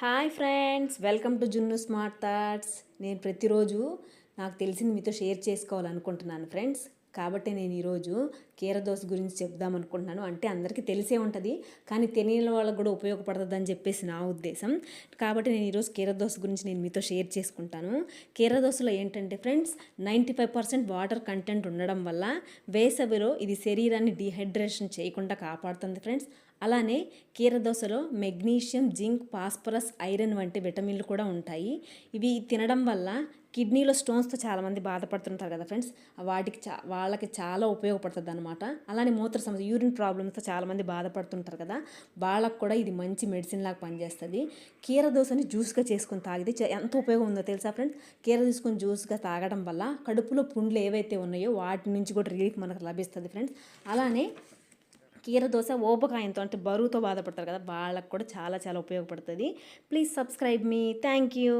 Hi friends welcome to Junnu smart thoughts. నేను ప్రతిరోజు నాకు తెలిసింది మీతో షేర్ చేసుకోవాలనుకుంటున్నాను ఫ్రెండ్స్. కాబట్టి నేను ఈరోజు కీరదోస గురించి చెప్దాం అనుకుంటున్నాను. అంటే అందరికీ తెలిసే ఉంటుంది కానీ తెలియని వాళ్ళకు కూడా ఉపయోగపడుతుంది అని చెప్పేసి నా ఉద్దేశం. కాబట్టి నేను ఈరోజు కీరదోస గురించి నేను మీతో షేర్ చేసుకుంటాను. కీరదోసలో ఏంటంటే friends ninety five percent water content ఉండడం వల్ల వేసవిలో ఇది శరీరాన్ని డీహైడ్రేషన్ చేయకుండా కాపాడుతుంది ఫ్రెండ్స్. అలానే కీరదోసలో మెగ్నీషియం జింక్ ఫాస్ఫరస్ ఐరన్ వంటి విటమిన్లు కూడా ఉంటాయి. ఇవి తినడం వల్ల కిడ్నీలో స్టోన్స్తో చాలామంది బాధపడుతుంటారు కదా ఫ్రెండ్స్. వాటికి చా వాళ్ళకి చాలా ఉపయోగపడుతుంది అనమాట అలానే మూత్ర సమస్య యూరిన్ ప్రాబ్లమ్స్తో చాలామంది బాధపడుతుంటారు కదా. వాళ్ళకు కూడా ఇది మంచి మెడిసిన్ లాగా పనిచేస్తుంది. కీర దోశని జ్యూస్గా చేసుకొని తాగితే ఎంత ఉపయోగం ఉందో తెలుసా ఫ్రెండ్స్? కీర తీసుకొని జ్యూస్గా తాగడం వల్ల కడుపులో పుండ్లు ఏవైతే ఉన్నాయో వాటి నుంచి కూడా రిలీఫ్ మనకు లభిస్తుంది ఫ్రెండ్స్. అలానే కీర దోశ ఓపకాయంతో అంటే బరువుతో బాధపడతారు కదా వాళ్ళకు కూడా చాలా చాలా ఉపయోగపడుతుంది. Please subscribe me. Thank you.